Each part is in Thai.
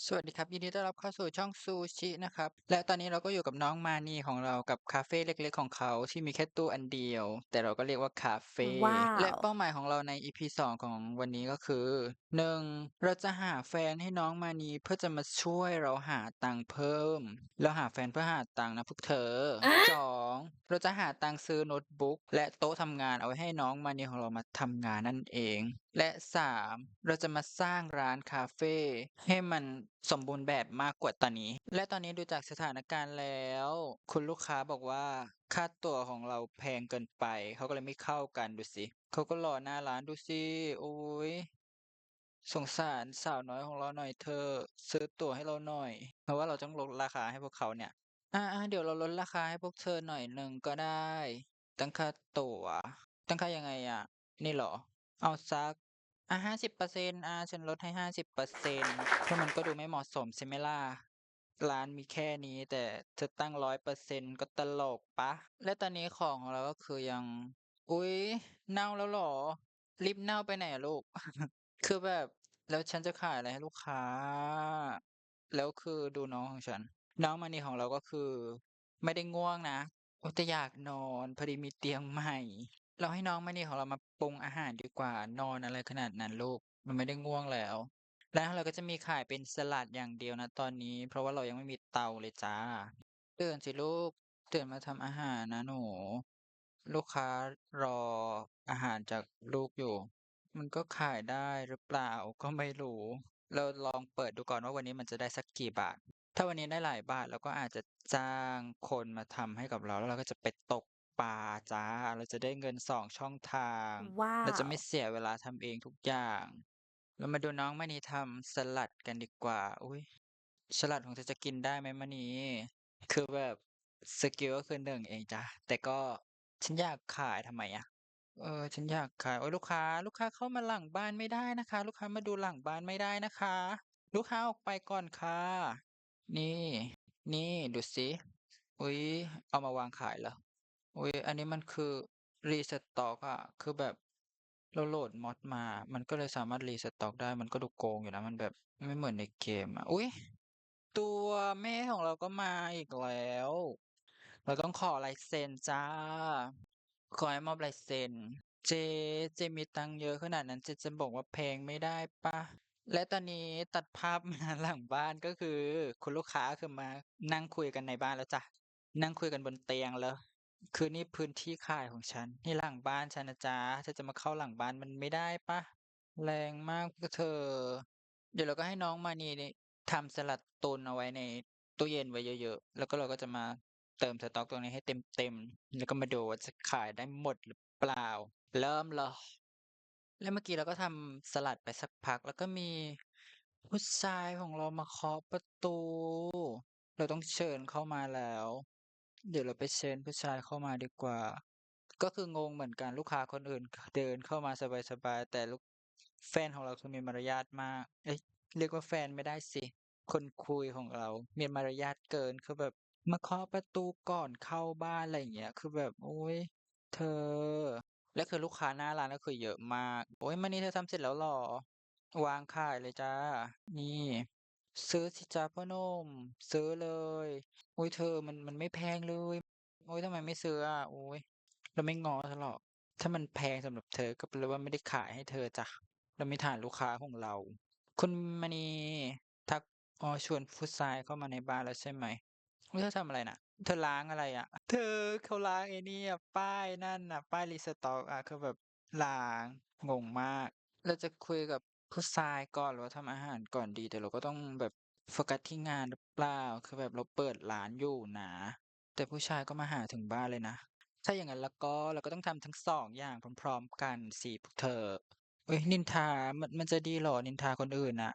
สวัสดีครับ ยินดีต้อนรับเข้าสู่ช่องซูชินะครับ และตอนนี้เราก็อยู่กับน้องมานีของเรากับคาเฟ่เล็กๆของเขาที่มีแค่ตู้อันเดียว แต่เราก็เรียกว่าคาเฟ่และเป้าหมายของเราใน EP สองของวันนี้ก็คือหนึ่งเราจะหาแฟนให้น้องมานีเพื่อจะมาช่วยเราหาตังค์เพิ่ม เราหาแฟนเพื่อหาตังค์นะพวกเธอสองเราจะหาตังค์ซื้อโน้ตบุ๊กและโต๊ะทำงานเอาไว้ให้น้องมานีของเรามาทำงานนั่นเอง และสามเราจะมาสร้างร้านคาเฟ่ให้มันสมบูรณ์แบบมากกว่าตอนนี้ และตอนนี้ดูจากสถานการณ์แล้ว คุณลูกค้าบอกว่าค่าตั๋วของเราแพงเกินไป เขาก็เลยไม่เข้ากันดูสิเขาก็รอหน้าร้านดูสิโอ้ยสงสารสาวน้อยของเราหน่อยเธอซื้อตั๋วให้เราหน่อย เพราะว่าเราต้องลดราคาให้พวกเขาเนี่ย อ่าเดี๋ยวเราลดราคาให้พวกเธอหน่อยหนึ่งก็ได้ ตั้งค่าตั๋ว ตั้งค่ายังไงอะ นี่หรอ เอาสักอะห้าสิบเปอร์เซ็นต์อะฉันลดให้ห้าสิบเปอร์เซ็นต์เพราะมันก็ดูไม่เหมาะสมใช่ไหมล่ะร้านมีแค่นี้แต่เธอตั้งร้อยเปอร์เซ็นต์ก็ตลกปะ และตอนนี้ของเราก็คือยัง อุ๊ย เน่าแล้วหรอ รีบเน่าไปไหนลูก คือแบบแล้วฉันจะขายอะไรให้ลูกค้า แล้วคือดูน้องของฉัน น้องมานีของเราก็คือ ไม่ได้ง่วงนะโอ้แต่อยากนอนพอดีมีเตียงใหม่ เราให้น้องมานี่ของเรามาปรุงอาหารดีกว่า นอนอะไรขนาดนั้นลูก มันไม่ได้ง่วงแล้วร้านของเราก็จะมีขายเป็นสลัดอย่างเดียวนะตอนนี้ เพราะว่าเรายังไม่มีเตาเลยจ้าตื่นสิลูกตื่นมาทำอาหารนะหนู ลูกค้ารออาหารจากลูกอยู่ มันก็ขายได้หรือเปล่าก็ไม่รู้ เราลองเปิดดูก่อนว่าวันนี้มันจะได้สักกี่บาท ถ้าวันนี้ได้หลายบาทเราก็อาจจะจ้างคนมาทำให้กับเราแล้วเราก็จะไปตก ปลาจ้า เราจะได้เงินสองช่องทาง ว้าเราจะไม่วเสียเวลาทำเองทุกอย่าง เรามาดูน้องมณีทำสลัดกันดีกว่า อุ๊ยสลัดของเธอจะกินได้ไหมมณีคือแบบสกิลก็คือหนึ่งเองจ้ะแต่ก็ฉันอยากขายทำไมอะเออ ฉันอยากขายโอ๊ยลูกค้า ลูกค้าเข้ามาหลังบ้านไม่ได้นะคะ ลูกค้ามาดูหลังบ้านไม่ได้นะคะ ลูกค้าออกไปก่อนค่ะ นี่ นี่ดูสิ อุ๊ย เอามาวางขายเหรอ อุ๊ยอันนี้มันคือ restock อะคือแบบเราโหลดมอดมา มันก็เลยสามารถ restock ได้ มันก็ดูโกงอยู่นะ มันแบบไม่เหมือนในเกมอะอุ๊ยตัวแม่ของเราก็มาอีกแล้ว เราต้องขอลายเซ็นจ้ะขอให้มอบลายเซ็น เจ เจมีตังค์เยอะขนาดนั้น เจ๊จะบอกว่าแพงไม่ได้ปล่า?และตอนนี้ตัดภาพมาหลังบ้านก็คือ คุณลูกค้าคือมานั่งคุยกันในบ้านแล้วจ้ะ นั่งคุยกันบนเตียงแล้ว คือนี่พื้นที่ขายของฉัน นี่หลังบ้านฉันนะจ๊ะเธอจะมาเข้าหลังบ้านมันไม่ได้ปล่า?แรงมากพวกเธอ เดี๋ยวเราก็ให้น้องมานีนี่ทำสลัดตุนเอาไว้ในตู้เย็นไว้เยอะๆ แล้วก็เราก็จะมาเติมสต๊อกตรงนี้ให้เต็มๆ แล้วก็มาดูว่าจะขายได้หมดหรือเปล่า เริ่มเลยแล้วเมื่อกี้เราก็ทำสลัดไปสักพัก แล้วก็มีผู้ชายของเรามาเคาะประตู เราต้องเชิญเข้ามาแล้ว เดี๋ยวเราไปเชิญผู้ชายเข้ามาดีกว่า ก็คืองงเหมือนกันลูกค้าคนอื่น เดินเข้ามาสบายๆแต่ลูกแฟนของเราคือมีมารยาทมาก เอ๊ยเรียกว่าแฟนไม่ได้สิ คนคุยของเรา มีมารยาทเกินคือแบบมาเคาะประตูก่อนเข้าบ้านอะไรอย่างเงี้ย คือแบบโอ๊ยเธอ แล้วคือลูกค้าหน้าร้านก็คือเยอะมาก โอ๊ยมานีเธอทำเสร็จแล้วหรอ?วางขายเลยจ้ะนี่ ซื้อสิจ๊ะพ่อนุ่มซื้อเลยอุ๊ยเธอมันมันไม่แพงเลยโอ๊ยทำไมไม่ซื้ออะ?โอ๊ยเราไม่งอเธอหรอกถ้ามันแพงสำหรับเธอก็แปลว่าไม่ได้ขายให้เธอจ้ะเราไมีฐานลูกค้าของเรา คุณมณีทักอ๋อชวนผู้ชายเข้ามาในบ้านแล้วใช่ไหม?เธอทำอะไรน่ะเธอล้างอะไรอะ?เธอเขาล้างไอ้นี่ป้ายนั่นน่ะ ป้าย restock อะคือแบบล้างงงมาก เราจะคุยกับ ผู้ชายก่อนหรือว่าทำอาหารก่อนดี?แต่เราก็ต้องแบบโฟกัสที่งานหรือเปล่า?คือแบบเราเปิดร้านอยู่นะ แต่ผู้ชายก็มาหาถึงบ้านเลยนะ ถ้าอย่างงั้นแล้วก็เราก็ต้องทำทั้ง2องอย่างพร้อมๆกันสิพวกเธอเฮ้ยนินทา มันมันจะดีเหรอนินทาคนอื่นน่ะ?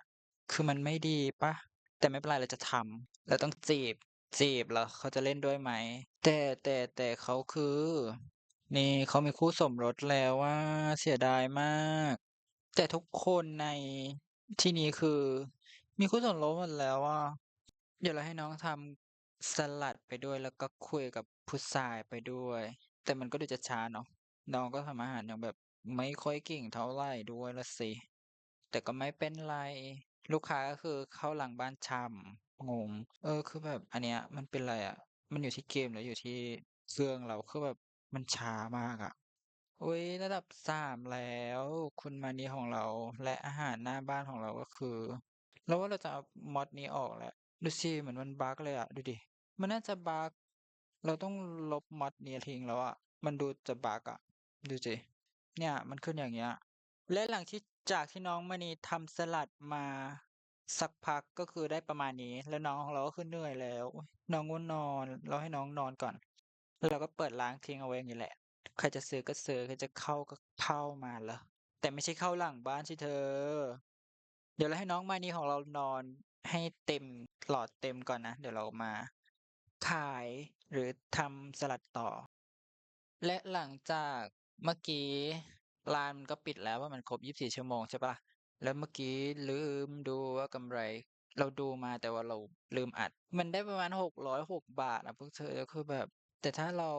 คือมันไม่ดีปล่า?แต่ไม่เป็นไรเราจะทำเราต้องจีบจีบเหรอเขาจะเล่นด้วยไหม?แต่แต่แต่เขาคือ นี่เขามีคู่สมรสแล้วอะเสียดายมาก แต่ทุกคนในที่นี้คือ มีคู่สมรสหมดแล้วอะเดี๋ยวเราให้น้องทำสลัดไปด้วยแล้วก็คุยกับผู้ชายไปด้วย แต่มันก็ดูจะช้าเนาะน้องก็ทำอาหารอยังแบบไม่ค่อยเก่งเท่าไรด้วยละสิ แต่ก็ไม่เป็นไร ลูกค้าก็คือเข้าหลังบ้านฉ่ำงง เออคือแบบอันเนี้ย มันเป็นไรอะมันอยู่ที่เกมหรืออยู่ที่เครื่องเราคือแบบมันช้ามากอะอุ๊ยระดับ3แล้ว คุณมานีของเรา และอาหารหน้าบ้านของเราก็คือ เราว่าเราจะเอามอดนี้ออกแล้วดูสิเหมือนมันบักเลยอะดูดิมันน่าจะบักเราต้องลบมอดนี้ทิ้งแล้วอะมันดูจะบักอะดูสิเนี่ยมันขึ้นอย่างเงี้ย และหลังที่จากที่น้องมณีทำสลัดมาสักพักก็คือได้ประมาณนี้ แล้วน้องของเราก็คือเหนื่อยแล้ว น้องง่วงนอน เราให้น้องนอนก่อน แล้วเราก็เปิดร้านทิ้งเอาไว้อย่างงี้แหละ ใครจะซื้อก็ซื้อใครจะเข้าก็เข้ามาเหรอ แต่ไม่ใช่เข้าหลังบ้านสิเธอ เดี๋ยวเราให้น้องมานี่ของเรานอนให้เต็มหลอดเต็มก่อนนะ เดี๋ยวเรามา ขายหรือทำสลัดต่อ และหลังจากเมื่อกี้ร้านมันก็ปิดแล้วว่ามันครบ 24 ชั่วโมงใช่ปล่าแล้วเมื่อกี้ลืมดูว่ากำไร เราดูมาแต่ว่าเราลืมอัด มันได้ประมาณ 606 บาทอะพวกเธอก็คือแบบ แต่ถ้าเรา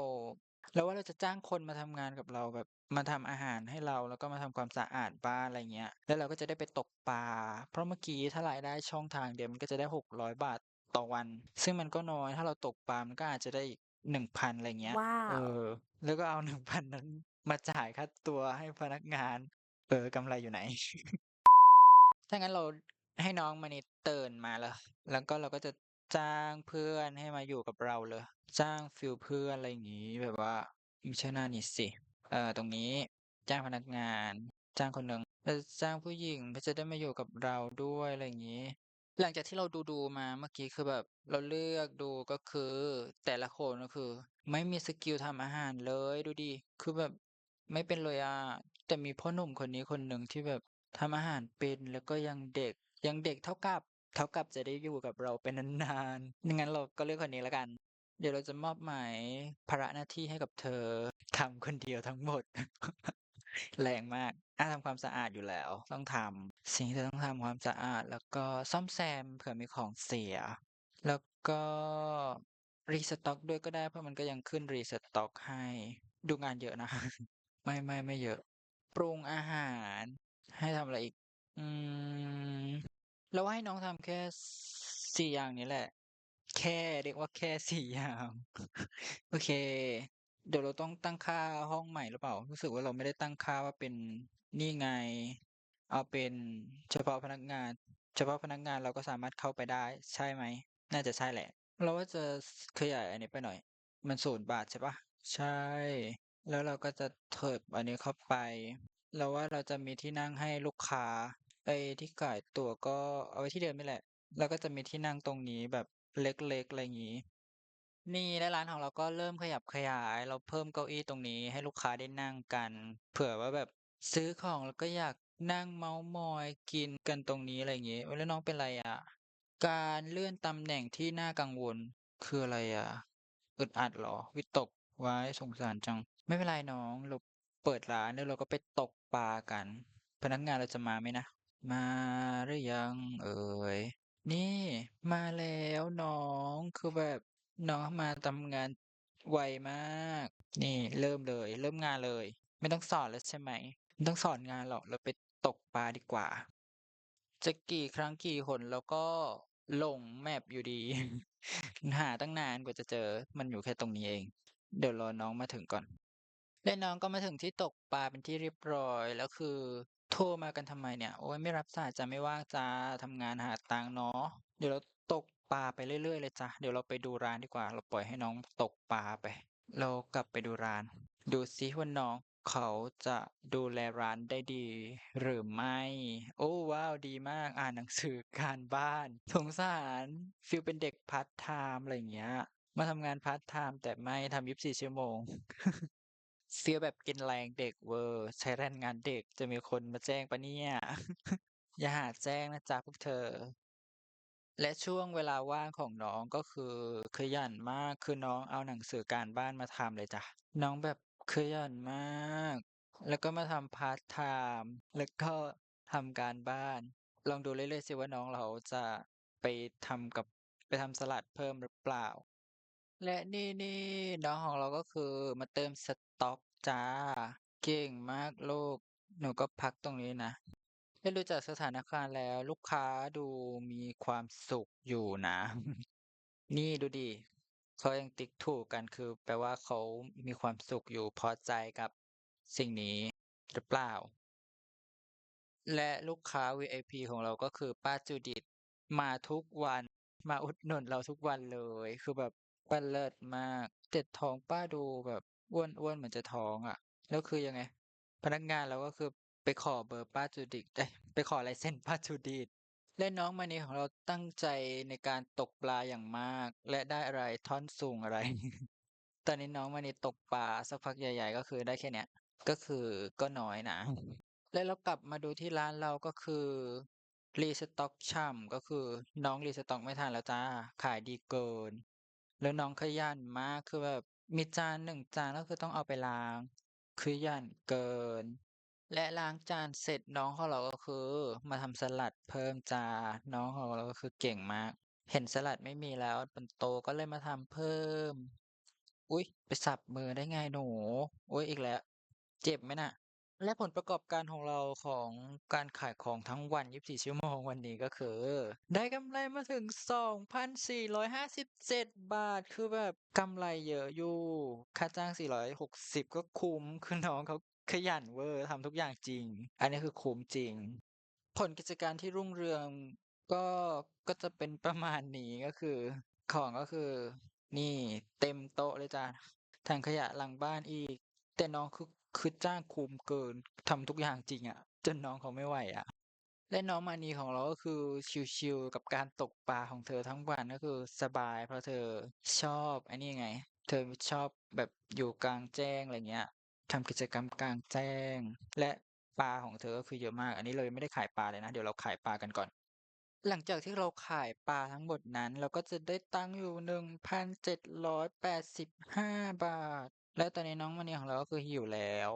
เราว่าเราจะจ้างคนมาทำงานกับเราแบบ มาทำอาหารให้เรา แล้วก็มาทำความสะอาดบ้านอะไรเงี้ย แล้วเราก็จะได้ไปตกปลา เพราะเมื่อกี้ถ้ารายได้ช่องทางเดียวมันก็จะได้600บาทต่อวัน ซึ่งมันก็น้อย ถ้าเราตกปลา มันก็อาจจะได้อีก1,000อะไรเงี้ยว้าเอวอแล้วก็เอา1,000นั้นมาจ่ายค่าตัวให้พนักงาน เออกำไรอยู่ไหน ถ้างั้นเราให้น้องมานีตื่นมาเหรอแล้วก็เราก็จะจ้างเพื่อนให้มาอยู่กับเราเลย จ้างฟีลเพื่อนอะไรอย่างงี้แบบว่าไม่ใช่หน้านี้สิ เอ่อตรงนี้จ้างพนักงาน จ้างคนหนึ่งจะจ้างผู้หญิงเพื่อจะได้มาอยู่กับเราด้วยอะไรอย่างงี้ หลังจากที่เราดูๆมาเมื่อกี้คือแบบเราเลือกดูก็คือแต่ละคนก็คือ ไม่มีสกิลทำอาหารเลยดูดิคือแบบไม่เป็นเลยอะแต่มีพ่อหนุ่มคนนี้คนหนึ่งที่แบบทำอาหารเป็นแล้วก็ยังเด็กยังเด็กเท่ากับ เท่ากับจะได้อยู่กับเราไปนานๆงั้นเราก็เลือกคนนี้แล้วกัน เดี๋ยวเราจะมอบหมายภาระหน้าที่ให้กับเธอทำคนเดียวทั้งหมด แรงมากอาทำความสะอาดอยู่แล้ว ต้องทำสิ่งที่เธอต้องทำความสะอาด แล้วก็ซ่อมแซมเผื่อมีของเสีย แล้วก็ restock ด้วยก็ได้เพราะมันก็ยังขึ้น restock ให้ ดูงานเยอะนะ ไม่ไม่ไม่เยอะ ปรุงอาหาร ให้ทำอะไรอีก อืมเราให้น้องทำแค่4อย่างนี้แหละ แค่เรียกว่าแค่4อย่าง โอเค เดี๋ยวเราต้องตั้งค่าห้องใหม่หรือเปล่า รู้สึกว่าเราไม่ได้ตั้งค่าว่าเป็นนี่ไง เอาเป็นเฉพาะพนักงาน เฉพาะพนักงานเราก็สามารถเข้าไปได้ใช่ไหม น่าจะใช่แหละ เราว่าจะขยายอันนี้ไปหน่อย มัน0บาทใช่ปล่าใช่ แล้วเราก็จะเถิบอันนี้เข้าไป เราว่าเราจะมีที่นั่งให้ลูกค้าไอ้ที่ขายตั๋วก็เอาไว้ที่เดิมนี่แหละ แล้วก็จะมีที่นั่งตรงนี้แบบ เล็กๆ อะไรงี้ นี่แล้วร้านของเราก็เริ่มขยับขยาย เราเพิ่มเก้าอี้ตรงนี้ให้ลูกค้าได้นั่งกัน เผื่อว่าแบบซื้อของแล้วก็อยากนั่งเมาท์มอยกินกันตรงนี้อะไรงี้อุ๊ยแล้วน้องเป็นไรอะการเลื่อนตำแหน่งที่น่ากังวลคืออะไรอะอึดอัดเหรอ วิตกว้ายสงสารจัง ไม่เป็นไรน้องเราเปิดร้านแล้วเราก็ไปตกปลากัน พนักงานเราจะมาไหมนะ มาหรือยัง เอ่ย นี่มาแล้วน้อง คือแบบน้องมาทำงานไวมาก นี่เริ่มเลย เริ่มงานเลย ไม่ต้องสอนแล้วใช่ไหมไม่ต้องสอนงานหรอกเราไปตกปลาดีกว่า จะกี่ครั้งกี่หนเราก็หลง map อยู่ดี หาตั้งนานกว่าจะเจอมันอยู่แค่ตรงนี้เอง เดี๋ยวรอน้องมาถึงก่อน และน้องก็มาถึงที่ตกปลาเป็นที่เรียบร้อยแล้วคือ โทรมากันทำไมเนี่ย โอ๊ยไม่รับสายจ้ะไม่ว่างจ้ะทำงานหาตังค์เนาะเดี๋ยวเราตกปลาไปเรื่อยๆเลยจ้ะเดี๋ยวเราไปดูร้านดีกว่า เราปล่อยให้น้องตกปลาไป เรากลับไปดูร้าน ดูซิว่าน้องเขาจะดูแลร้านได้ดี หรือไม่ โอ้ว้าวดีมากอ่านหนังสือการบ้านสงสารฟีลเป็นเด็กพาร์ตไทม์อะไรอย่างเงี้ย มาทำงานพาร์ตไทม์แต่ไม่ทำ24ชั่วโมง ฟีลแบบกินแรงเด็กเวอร์ ใช้แรงงานเด็กจะมีคนมาแจ้งปล่าเนี่ย อย่าหาแจ้งนะจ๊ะพวกเธอ และช่วงเวลาว่างของน้องก็คือขยันมากคือน้องเอาหนังสือการบ้านมาทำเลยจ้ะน้องแบบขยันมาก แล้วก็มาทำพาร์ตไทม์แล้วก็ทำการบ้าน ลองดูเรื่อยๆสิว่าน้องเราจะไปทำกับไปทำสลัดเพิ่มหรือเปล่า และนี่ๆน้องของเราก็คือมาเติมสต๊อกจ้ะเก่งมากลูก หนูก็พักตรงนี้นะได้ดูจากสถานการณ์แล้ว ลูกค้าดูมีความสุขอยู่นะ นี่ดูดิเขายังติ๊กถูกกันคือ แปลว่าเขามีความสุขอยู่พอใจกับสิ่งนี้หรือเปล่า และลูกค้า VIP ของเราก็คือป้าจูดิตมาทุกวัน มาอุดหนุนเราทุกวันเลย คือแบบ ป้าเลิศมากแต่ท้องป้าดูแบบอ้วนอ้วนเหมือนจะท้องอะ แล้วคือยังไง พนักงานเราก็คือไปขอเบอร์ป้าจูดิตไปขอลายเซ็นป้าจูดิตและน้องมานีของเราตั้งใจในการตกปลาอย่างมาก และได้อะไรท่อนสูงอะไร ตอนนี้น้องมานีตกปลาสักพักใหญ่ ๆ ก็คือได้แค่เนี้ยก็คือก็น้อยนะแล้วเรากลับมาดูที่ร้านเราก็คือรีสต็อกช่ำก็คือน้องรีสต็อกไม่ทันแล้วจ้า ขายดีเกิน แล้วน้องขยันมาก คือแบบมีจานหนึ่งจานก็คือต้องเอาไปล้าง คือขยันเกิน และล้างจานเสร็จน้องของเราก็คือ มาทำสลัดเพิ่มจานน้องของเราก็คือเก่งมาก เห็นสลัดไม่มีแล้วบนโตก็เลยมาทำเพิ่ม อุ๊ย ไปสับมือได้ไงหนู อุ๊ยอีกแล้ว เจ็บไหมน่ะ และผลประกอบการของเราของการขายของทั้งวัน 24 ชั่วโมงวันนี้ก็คือ ได้กำไรมาถึง 2,457 บาท คือแบบกำไรเยอะอยู่ ค่าจ้าง 460 ก็คุ้ม คือน้องเขาขยันเวอร์ทำทุกอย่างจริง อันนี้คือคุ้มจริง ผลกิจการที่รุ่งเรืองก็ก็จะเป็นประมาณนี้ก็คือ ของก็คือ นี่เต็มโต๊ะเลยจ้ะถังขยะหลังบ้านอีก แต่น้องคือ คือจ้างคุมเกินทำทุกอย่างจริงอะจนน้องเขาไม่ไหวอะและน้องมานีของเราก็คือชิลๆกับการตกปลาของเธอทั้งวันก็คือสบายเพราะเธอชอบไอ้นี่ไง เธอชอบแบบอยู่กลางแจ้งอะไรเงี้ยทำกิจกรรมกลางแจ้ง และปลาของเธอก็คือเยอะมาก อันนี้เรายังไม่ได้ขายปลาเลยนะเดี๋ยวเราขายปลากันก่อนหลังจากที่เราขายปลาทั้งหมดนั้น เราก็จะได้ตังค์อยู่1,785บาท และตอนนี้น้องมณีของเราก็คือหิวแล้ว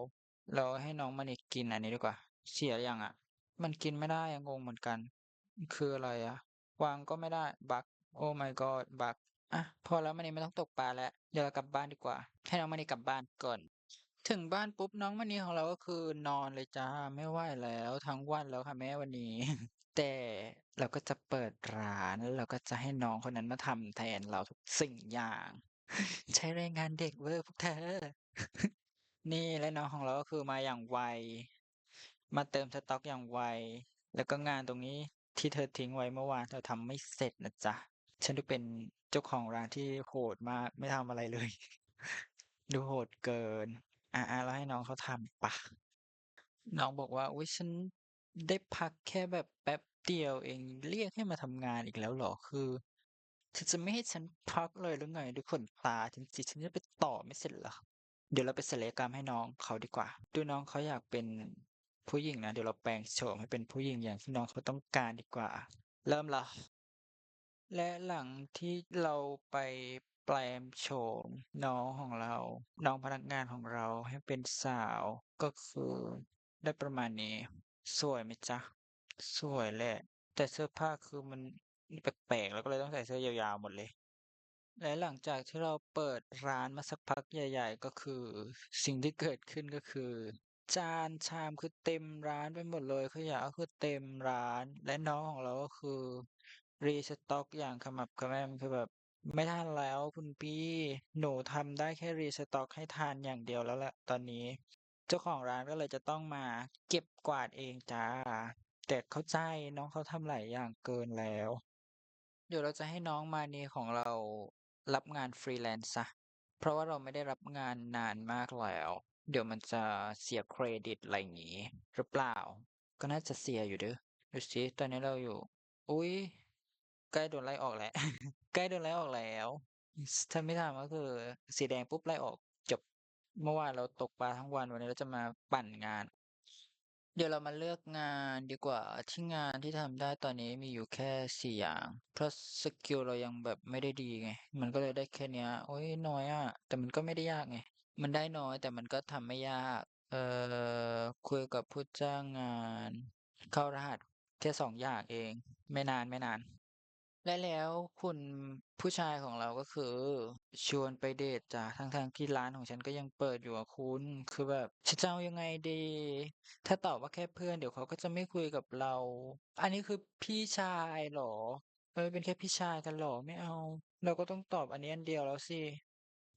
เราให้น้องมณีกินอันนี้ดีกว่า เสียยังอะ มันกินไม่ได้งงเหมือนกัน คืออะไรอะ วางก็ไม่ได้บักโอ้ my god บักอะพอแล้วมณีไม่ต้องตกปลาแล้วเดี๋ยวเรากลับบ้านดีกว่า ให้น้องมณีกลับบ้านก่อน ถึงบ้านปุ๊บน้องมณีของเราก็คือนอนเลยจ้าไม่ไหวแล้วทั้งวันแล้วค่ะแม่วันนี้แต่เราก็จะเปิดร้านแล้วเราก็จะให้น้องคนนั้นมาทำแทนเราทุกสิ่งอย่าง ใช้แรงงานเด็กเวอร์พวกเธอ นี่และน้องของเราก็คือมาอย่างไว มาเติมสต็อกอย่างไว แล้วก็งานตรงนี้ที่เธอทิ้งไว้เมื่อวานเธอทำไม่เสร็จนะจ๊ะ ฉันดูเป็นเจ้าของร้านที่โหดมากไม่ทำอะไรเลย ดูโหดเกิน อะๆเราให้น้องเขาทำปะน้องบอกว่าอุ๊ยฉันได้พักแค่แบบแป๊บเดียวเองเรียกให้มาทำงานอีกแล้วเหรอคือ เธอจะไม่ให้ฉันพักเลยหรือไงดูขนตาฉันสิฉันจะไปต่อไม่เสร็จเหรอเดี๋ยวเราไปศัลยกรรมให้น้องเขาดีกว่า ดูน้องเขาอยากเป็นผู้หญิงนะ เดี๋ยวเราแปลงโฉมให้เป็นผู้หญิงอย่างที่น้องเขาต้องการดีกว่า เริ่มเหรอและหลังที่เราไปแปลงโฉมน้องของเรา น้องพนักงานของเราให้เป็นสาวก็คือได้ประมาณนี้ สวยไหมจ๊ะ สวยแหละ แต่เสื้อผ้าคือมัน แปลกๆเราก็เลยต้องใส่เสื้อยาวๆหมดเลย และหลังจากที่เราเปิดร้านมาสักพักใหญ่ ๆ ก็คือ สิ่งที่เกิดขึ้นก็คือ จานชามคือเต็มร้านไปหมดเลยขยะก็คือเต็มร้าน และน้องของเราก็คือ รีสต็อกอย่างขมักเขม้นคือแบบไม่ทันแล้วคุณพี่หนูทำได้แค่รีสต็อกให้ทานอย่างเดียวแล้วแหละตอนนี้ เจ้าของร้านก็เลยจะต้องมาเก็บกวาดเองจ้า แต่เข้าใจน้องเขาทำหลายอย่างเกินแล้ว เดี๋ยวเราจะให้น้องมานีของเรารับงาน Freelance เสียเพราะว่าเราไม่ได้รับงานนานมากแล้ว เดี๋ยวมันจะเสียเครดิตอะไรงี้ หรือเปล่า ก็น่าจะเสียอยู่เด้อดูสิตอนนี้เราอยู่ อุ๊ยใกล้โดนไล่ออกแล้ว ใกล้โดนไล่ออกแล้ว ถ้าไม่ทำก็คือ สีแดงปุ๊บไล่ออกจบ เมื่อวานเราตกปลาทั้งวันวันนี้เราจะมาปั่นงาน เดี๋ยวเรามาเลือกงานดีกว่าที่งานที่ทำได้ตอนนี้มีอยู่แค่สี่อย่าง เพราะสกิลเรายังแบบไม่ได้ดีไง มันก็เลยได้แค่นี้โอ้ยน้อยอะแต่มันก็ไม่ได้ยากไง มันได้น้อยแต่มันก็ทำไม่ยาก เอ่อคุยกับผู้จ้างงาน เข้ารหัสแค่สองอย่างเอง ไม่นานไม่นาน และแล้วคุณผู้ชายของเราก็คือ ชวนไปเดทจ้ะทั้งๆที่ร้านของฉันก็ยังเปิดอยู่อะคุณ คือแบบฉันจะเอายังไงดี ถ้าตอบว่าแค่เพื่อนเดี๋ยวเขาก็จะไม่คุยกับเรา อันนี้คือพี่ชายเหรอเออเป็นแค่พี่ชายกันเหรอไม่เอา เราก็ต้องตอบอันนี้อันเดียวแล้วสิ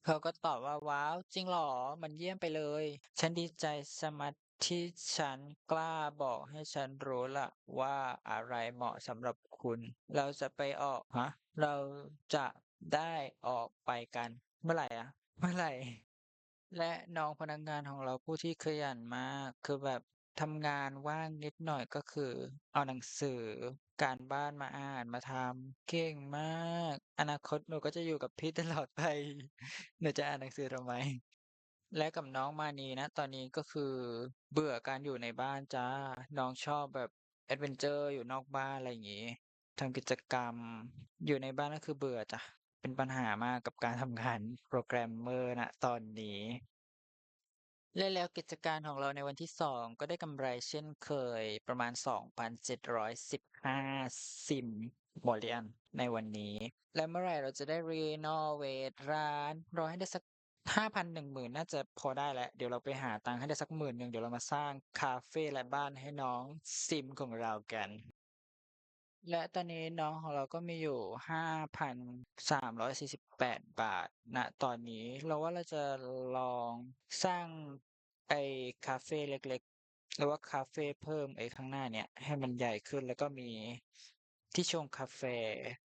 เขาก็ตอบว่าว้าวจริงเหรอ มันเยี่ยมไปเลย ฉันดีใจสมัคร ที่ฉันกล้าบอกให้ฉันรู้ละว่าอะไรเหมาะสำหรับคุณ เราจะไปออกฮะเราจะได้ออกไปกัน เมื่อไหร่อะเมื่อไหร่ และน้องพนักงานของเราผู้ที่ขยันมาก คือแบบทำงานว่างนิดหน่อยก็คือ เอาหนังสือการบ้านมาอ่านมาทำเก่งมาก อนาคตหนูก็จะอยู่กับพี่ตลอดไปหนูจะอ่านหนังสือทำไม และกับน้องมานีนะ ตอนนี้ก็คือเบื่อการอยู่ในบ้านจ้า น้องชอบแบบแอดเวนเจอร์อยู่นอกบ้านอะไรอย่างงี้ทำกิจกรรม อยู่ในบ้านก็คือเบื่อจ้ะ เป็นปัญหามากกับการทำงานโปรแกรมเมอร์ณตอนนี้ และแล้วกิจการของเราในวันที่2ก็ได้กำไรเช่นเคยประมาณ 2,715 ซิมบอลเลียนในวันนี้ และเมื่อไหร่เราจะได้รีโนเวทร้านรอให้ได้สัก 5,000 10,000 น่าจะพอได้แล้ว เดี๋ยวเราไปหาตังค์ให้ได้สักหมื่นหนึ่งเดี๋ยวเรามาสร้างคาเฟ่และบ้านให้น้องซิมของเรากัน และตอนนี้น้องของเราก็มีอยู่ 5,348 บาทณตอนนี้เราว่าเราจะลองสร้างไอ้คาเฟ่เล็กๆหรือว่าคาเฟ่เพิ่มไอ้ข้างหน้าเนี่ยให้มันใหญ่ขึ้นแล้วก็มีที่ชงกาแฟ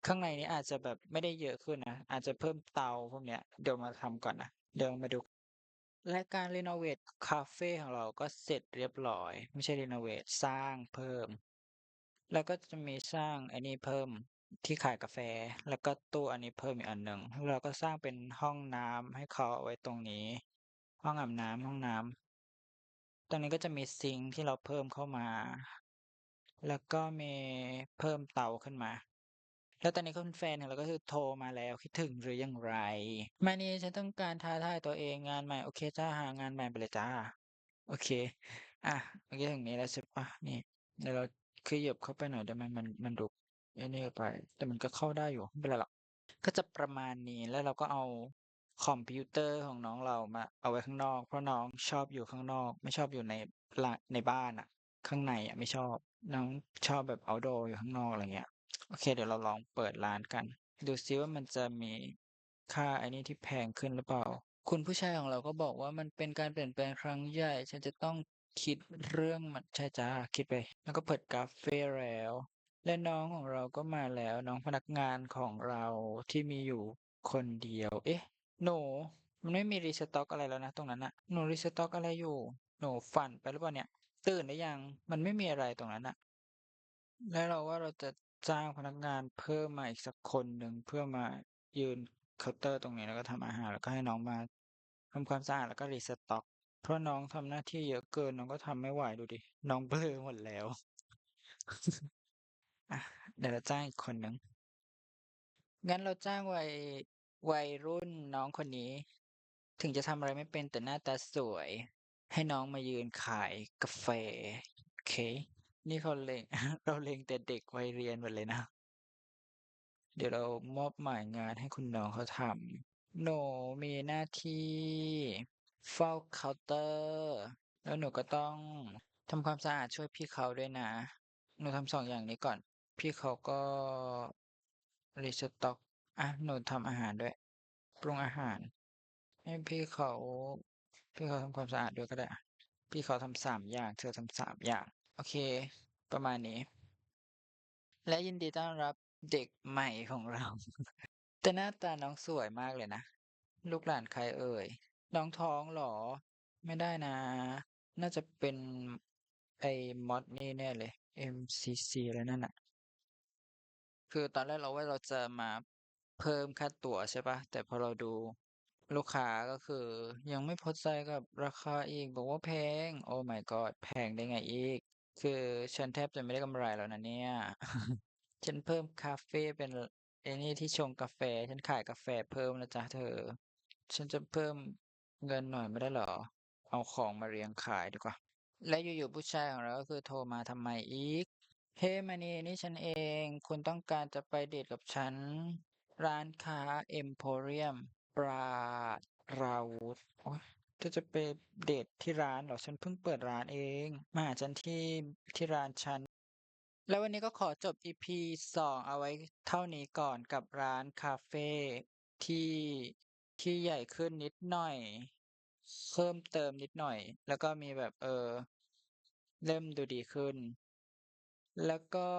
ข้างในนี้อาจจะแบบไม่ได้เยอะขึ้นนะอาจจะเพิ่มเตาพวกเนี้ยเดี๋ยวมาทำก่อนนะ เดี๋ยวมาดู และการรีโนเวทคาเฟ่ของเราก็เสร็จเรียบร้อย ไม่ใช่รีโนเวทสร้างเพิ่ม แล้วก็จะมีสร้างอ้นี่เพิ่มที่ขายกาแฟ แล้วก็ตู้อันนี้เพิ่มอีกอันหนึ่งแล้วเราก็สร้างเป็นห้องน้ำให้เขาเอาไว้ตรงนี้ ห้องอาบน้ำห้องน้ำตรงนี้ก็จะมีซิงที่เราเพิ่มเข้ามา แล้วก็มีเพิ่มเตาขึ้นมา แล้วตอนนี้คุณแฟนของเราก็คือโทรมาแล้วคิดถึงหรือย่างไร มานี่ฉันต้องการท้าทายตัวเองงานใหม่โอเคจ้าหางานใหม่ไปเลยจ้า โอเค อะเมื่อกี้ถึงนี้แล้วใช่ปะนี่เดี๋ยวเราขยับเข้าไปหน่อยได้ไหมมันมันรุอ้นี่ไป แต่มันก็เข้าได้อยู่ไม่เป็นไรหรอกก็จะประมาณนี้แล้วเราก็เอาคอมพิวเตอร์ของน้องเรามา เอาไว้ข้างนอก เพราะน้องชอบอยู่ข้างนอก ไม่ชอบอยู่ในในบ้านอะข้างในอะไม่ชอบ น้องชอบแบบ outdoor อยู่ข้างนอกอะไรเงี้ย โอเค เดี๋ยวเราลองเปิดร้านกัน ดูซิว่ามันจะมีค่าไอ้นี่ที่แพงขึ้นหรือเปล่า คุณผู้ชายของเราก็บอกว่ามันเป็นการเปลี่ยนแปลงครั้งใหญ่ ฉันจะต้องคิดเรื่องมันใช่จ้าคิดไป แล้วก็เปิดกาเฟ่แล้ว และน้องของเราก็มาแล้วน้องพนักงานของเราที่มีอยู่คนเดียว เอ๊ะหนูมันไม่มีรีสต็อกอะไรแล้วนะตรงนั้นอะหนูรีสต็อกอะไรอยู่ หนูฝันไปหรือเปล่าเนี่ย ตื่นหรือยัง มันไม่มีอะไรตรงนั้นอะแล้วเราว่าเราจะ จ้างพนักงานเพิ่มมาอีกสักคนหนึ่ง เพื่อมายืนเคาน์เตอร์ตรงนี้แล้วก็ทำอาหาร แล้วก็ให้น้องมาทำความสะอาดแล้วก็รีสต็อก เพราะน้องทำหน้าที่เยอะเกินน้องก็ทำไม่ไหวดูดิ น้องเบลอหมดแล้วอะเดี๋ยวเราจ้างอีกคนหนึ่งงั้นเราจ้างวัยวัยรุ่นน้องคนนี้ ถึงจะทำอะไรไม่เป็นแต่หน้าตาสวย ให้น้องมายืนขายกาแฟ โอเค นี่เขาเลงเราเลงแต่เด็กวัยเรียนหมดเลยนะ เดี๋ยวเรามอบหมายงานให้คุณน้องเขาทำหนูมีหน้าที่เฝ้าเคาน์เตอร์ แล้วหนูก็ต้องทำความสะอาดช่วยพี่เขาด้วยนะ หนูทำสองอย่างนี้ก่อน พี่เขาก็รีสต็อกอะหนูทำอาหารด้วย ปรุงอาหาร ให้พี่เขา พี่เขาทำความสะอาดด้วยก็ได้ พี่เขาทำสามอย่าง เธอทำสามอย่าง โอเค ประมาณนี้ และยินดีต้อนรับเด็กใหม่ของเรา แต่หน้าตาน้องสวยมากเลยนะ ลูกหลานใครเอ่ย น้องท้องหรอ ไม่ได้นะ น่าจะเป็นไอ้มอดนี่แน่เลย MCC อะไรนั่นน่ะคือตอนแรกเราว่าเราจะมาเพิ่มค่าตั๋วใช่ปะแต่พอเราดูลูกค้าก็คือ ยังไม่พอใจกับราคาอีก บอกว่าแพง โอ้ my god แพงได้ไงอีก คือฉันแทบจะไม่ได้กำไรแล้วนะเนี่ย ฉันเพิ่มคาเฟ่เป็นไอ้นี่ที่ชงกาแฟ ฉันขายกาแฟเพิ่มนะจ๊ะเธอ ฉันจะเพิ่มเงินหน่อยไม่ได้เหรอ เอาของมาเรียงขายดีกว่า และอยู่ๆผู้ชายของเราก็คือโทรมาทำไมอีก เฮ้มานีนี่ฉันเอง คุณต้องการจะไปเดทกับฉัน ร้านค้าเอ็มโพเรียม ปราราวุธโอ๊ย เธอจะไปเดทที่ร้านเหรอฉันเพิ่งเปิดร้านเอง มาหาฉันที่ที่ร้านฉัน แล้ววันนี้ก็ขอจบ EP สองเอาไว้เท่านี้ก่อนกับร้านคาเฟ่ที่ที่ใหญ่ขึ้นนิดหน่อย เพิ่มเติมนิดหน่อย แล้วก็มีแบบเออ เริ่มดูดีขึ้น แล้วก็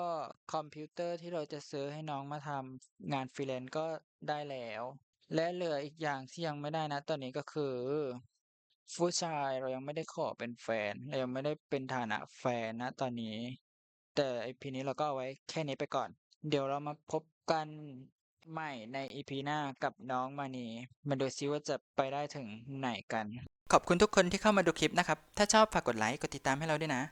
คอมพิวเตอร์ที่เราจะซื้อให้น้องมาทำงานฟรีแลนซ์ก็ได้แล้ว และเหลืออีกอย่างที่ยังไม่ได้นะตอนนี้ก็คือ ผู้ชายเรายังไม่ได้ขอเป็นแฟน เรายังไม่ได้เป็นฐานะแฟนนะตอนนี้ แต่อีพีนี้เราก็เอาไว้แค่นี้ไปก่อน เดี๋ยวเรามาพบกันใหม่ในอีพีหน้ากับน้องมานีมาดูซิว่าจะไปได้ถึงไหนกัน ขอบคุณทุกคนที่เข้ามาดูคลิปนะครับ ถ้าชอบฝากกดไลค์ กดติดตามให้เราด้วยนะ